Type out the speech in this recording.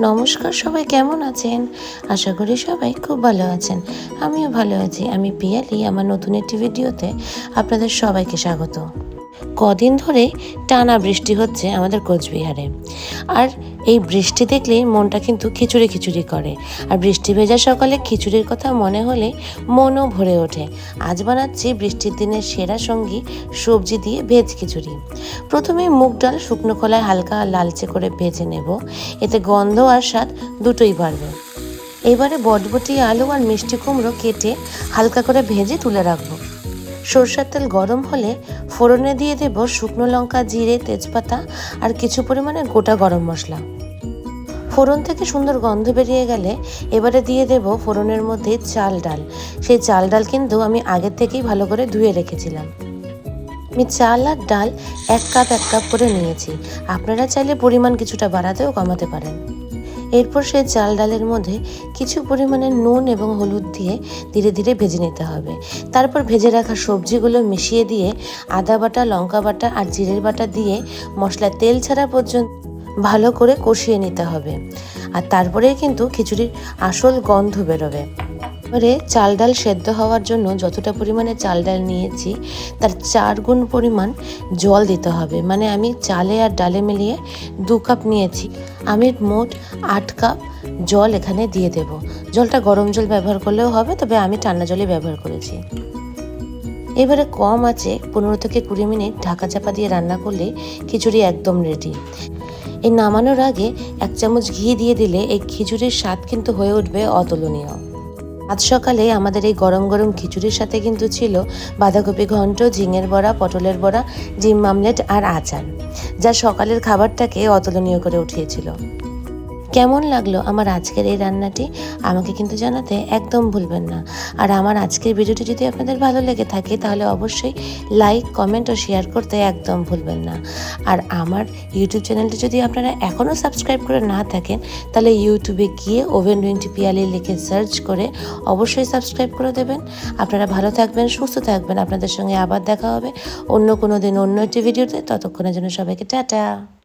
নমস্কার সবাই, কেমন আছেন? আশা করি সবাই খুব ভালো আছেন। আমিও ভালো আছি। আমি পিয়ালি, আমার নতুন একটি ভিডিওতে আপনাদের সবাইকে স্বাগত। কদিন ধরে টানা বৃষ্টি হচ্ছে আমাদের কোচবিহারে। আর এই বৃষ্টি দেখলেই মনটা কিন্তু খিচুড়ি খিচুড়ি করে। আর বৃষ্টি ভেজা সকালে খিচুড়ির কথা মনে হলে মনও ভরে ওঠে। আজ বানাচ্ছি বৃষ্টির দিনের সেরা সঙ্গী সবজি দিয়ে ভেজ খিচুড়ি। প্রথমে মুগ ডাল শুকনো কলায় হালকা লালচে করে ভেজে নেব। এতে গন্ধ আর স্বাদ দুটোই বাড়বে। এবারে বটবটি, আলু আর মিষ্টি কুমড়ো কেটে হালকা করে ভেজে তুলে রাখব। সরষের তেল গরম হলে ফোড়নে দিয়ে দেব শুকনো লঙ্কা, জিরে, তেজপাতা আর কিছু পরিমাণে গোটা গরম মশলা। ফোড়ন থেকে সুন্দর গন্ধ বেরিয়ে গেলে এবারে দিয়ে দেব ফোড়নের মধ্যে চাল ডাল। সেই চাল ডাল কিন্তু আমি আগের থেকেই ভালো করে ধুয়ে রেখেছিলাম। আমি চাল আর ডাল এক কাপ এক কাপ করে নিয়েছি। আপনারা চাইলে পরিমাণ কিছুটা বাড়াতেও কমাতে পারেন। এরপর সেই চাল ডালের মধ্যে কিছু পরিমাণে নুন এবং হলুদ দিয়ে ধীরে ধীরে ভেজে নিতে হবে। তারপর ভেজে রাখা সবজিগুলো মিশিয়ে দিয়ে আদা বাটা, লঙ্কা বাটা আর জিরের বাটা দিয়ে মশলা তেল ছাড়া পর্যন্ত ভালো করে কষিয়ে নিতে হবে। আর তারপরেই কিন্তু খিচুড়ির আসল গন্ধ বেরোবে। এবারে চাল ডাল সেদ্ধ হওয়ার জন্য যতটা পরিমাণে চাল ডাল নিয়েছি, তার চার গুণ পরিমাণ জল দিতে হবে। মানে আমি চালে আর ডালে মিলিয়ে দু কাপ নিয়েছি। আমি মোট আট কাপ জল এখানে দিয়ে দেব। জলটা গরম জল ব্যবহার করলেও হবে, তবে আমি ঠান্ডা জলই ব্যবহার করেছি। এবারে কম আছে, পনেরো থেকে কুড়ি মিনিট ঢাকা চাপা দিয়ে রান্না করলে খিচুড়ি একদম রেডি এই নামানোর আগে এক চামচ ঘি দিয়ে দিলে এই খিচুড়ির স্বাদ কিন্তু হয়ে উঠবে অতুলনীয়। আজ সকালে আমাদের এই গরম গরম খিচুড়ির সাথে কিন্তু ছিল বাঁধাকপি ঘন্ট, ঝিঙের বড়া, পটলের বড়া, ডিম মামলেট আর আচার, যা সকালের খাবারটাকে অতুলনীয় করে উঠিয়েছিল। কেমন লাগল আমার আজকের এই রান্নাটি আমাকে কিন্তু জানাতে একদম ভুলবেন না। আর আমার আজকের ভিডিওটি যদি আপনাদের ভালো লেগে থাকে তাহলে অবশ্যই লাইক কমেন্ট ও শেয়ার করতে একদম ভুলবেন না। আর আমার ইউটিউব চ্যানেলটি যদি আপনারা এখনও সাবস্ক্রাইব করে না থাকেন, তাহলে ইউটিউবে গিয়ে ওভেন টোয়েন্টি পিয়ালি লিখে সার্চ করে অবশ্যই সাবস্ক্রাইব করে দেবেন। আপনারা ভালো থাকবেন, সুস্থ থাকবেন, আপনাদের সঙ্গে আবার দেখা হবে অন্য কোনো দিন অন্য একটি ভিডিওতে। ততক্ষণের জন্য সবাইকে টাটা।